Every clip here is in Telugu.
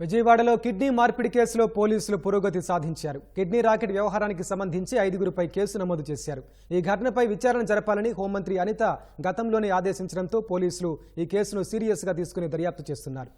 విజయవాడలో కిడ్నీ మార్పిడి కేసులో పోలీసులు పురోగతి సాధించారు. కిడ్నీ రాకెట్ వ్యవహారానికి సంబంధించి ఐదుగురుపై కేసు నమోదు చేశారు. ఈ ఘటనపై విచారణ జరపాలని హోంమంత్రి అనిత గతంలోనే ఆదేశించడంతో పోలీసులు ఈ కేసును సీరియస్గా తీసుకుని దర్యాప్తు చేస్తున్నారు.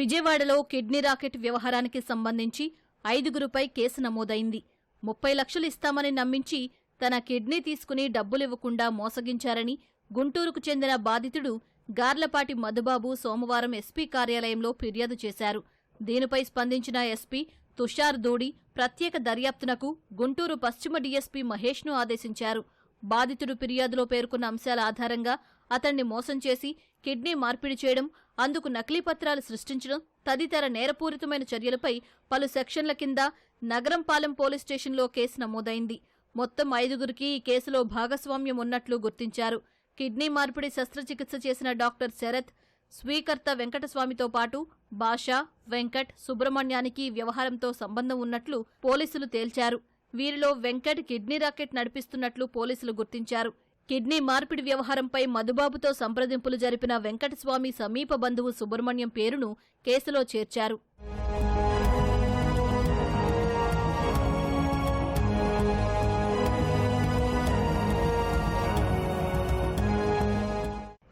విజయవాడలో కిడ్నీ రాకెట్ వ్యవహారానికి సంబంధించి ఐదుగురుపై కేసు నమోదైంది. ముప్పై లక్షలు ఇస్తామని నమ్మించి తన కిడ్నీ తీసుకుని డబ్బులివ్వకుండా మోసగించారని గుంటూరుకు చెందిన బాధితుడు గార్లపాటి మధుబాబు సోమవారం ఎస్పీ కార్యాలయంలో ఫిర్యాదు చేశారు. దీనిపై స్పందించిన ఎస్పీ తుషార్ దూడి ప్రత్యేక దర్యాప్తునకు గుంటూరు పశ్చిమ డీఎస్పీ మహేష్ను ఆదేశించారు. బాధితుడు ఫిర్యాదులో పేర్కొన్న అంశాల ఆధారంగా అతన్ని మోసం చేసి కిడ్నీ మార్పిడి చేయడం అందుకు నకిలీ పత్రాలు సృష్టించడం తదితర నేరపూరితమైన చర్యలపై పలు సెక్షన్ల కింద నగరంపాలెం పోలీస్ స్టేషన్లో కేసు నమోదైంది. మొత్తం ఐదుగురికి ఈ కేసులో భాగస్వామ్యం ఉన్నట్లు గుర్తించారు. కిడ్నీ మార్పిడి శస్త్రచికిత్స చేసిన డాక్టర్ శరత్ స్వీకర్త వెంకటస్వామితో పాటు భాష వెంకట్ సుబ్రహ్మణ్యానికి వ్యవహారంతో సంబంధం ఉన్నట్లు పోలీసులు తేల్చారు. వీరిలో వెంకట్ కిడ్నీ రాకెట్ నడిపిస్తున్నట్లు పోలీసులు గుర్తించారు. కిడ్నీ మార్పిడి వ్యవహారంపై మధుబాబుతో సంప్రదింపులు జరిపిన వెంకటస్వామి సమీప బంధువు సుబ్రహ్మణ్యం పేరును కేసులో చేర్చారు.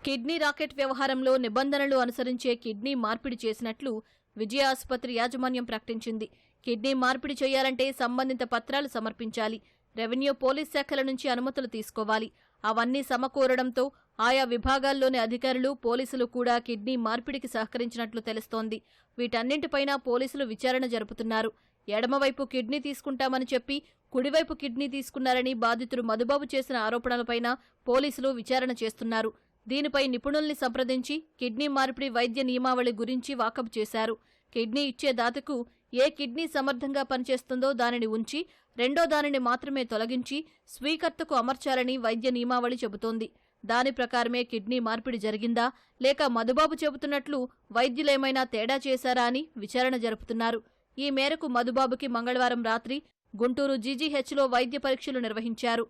కిడ్నీ రాకెట్ వ్యవహారంలో నిబంధనలు అనుసరించే కిడ్నీ మార్పిడి చేసినట్లు విజయ ఆసుపత్రి యాజమాన్యం ప్రకటించింది. కిడ్నీ మార్పిడి చేయాలంటే సంబంధిత పత్రాలు సమర్పించాలి. రెవెన్యూ పోలీస్ శాఖల నుంచి అనుమతులు తీసుకోవాలి. అవన్నీ సమకూరడంతో ఆయా విభాగాల్లోని అధికారులు పోలీసులు కూడా కిడ్నీ మార్పిడికి సహకరించినట్లు తెలుస్తోంది. వీటన్నింటిపైన పోలీసులు విచారణ జరుపుతున్నారు. ఎడమవైపు కిడ్నీ తీసుకుంటామని చెప్పి కుడివైపు కిడ్నీ తీసుకున్నారని బాధితుడు మధుబాబు చేసిన ఆరోపణలపైన పోలీసులు విచారణ చేస్తున్నారు. దీనిపై నిపుణుల్ని సంప్రదించి కిడ్నీ మార్పిడి వైద్య నియమావళి గురించి వాకప్ చేశారు. కిడ్నీ ఇచ్చే దాతకు ఏ కిడ్నీ సమర్థంగా పనిచేస్తుందో దానిని ఉంచి రెండో దానిని మాత్రమే తొలగించి స్వీకర్తకు అమర్చాలని వైద్య నియమావళి చెబుతోంది. దాని ప్రకారమే కిడ్నీ మార్పిడి జరిగిందా లేక మధుబాబు చెబుతున్నట్లు వైద్యులేమైనా తేడా చేశారా అని విచారణ జరుపుతున్నారు. ఈ మేరకు మధుబాబుకి మంగళవారం రాత్రి గుంటూరు జీజీహెచ్లో వైద్య పరీక్షలు నిర్వహించారు.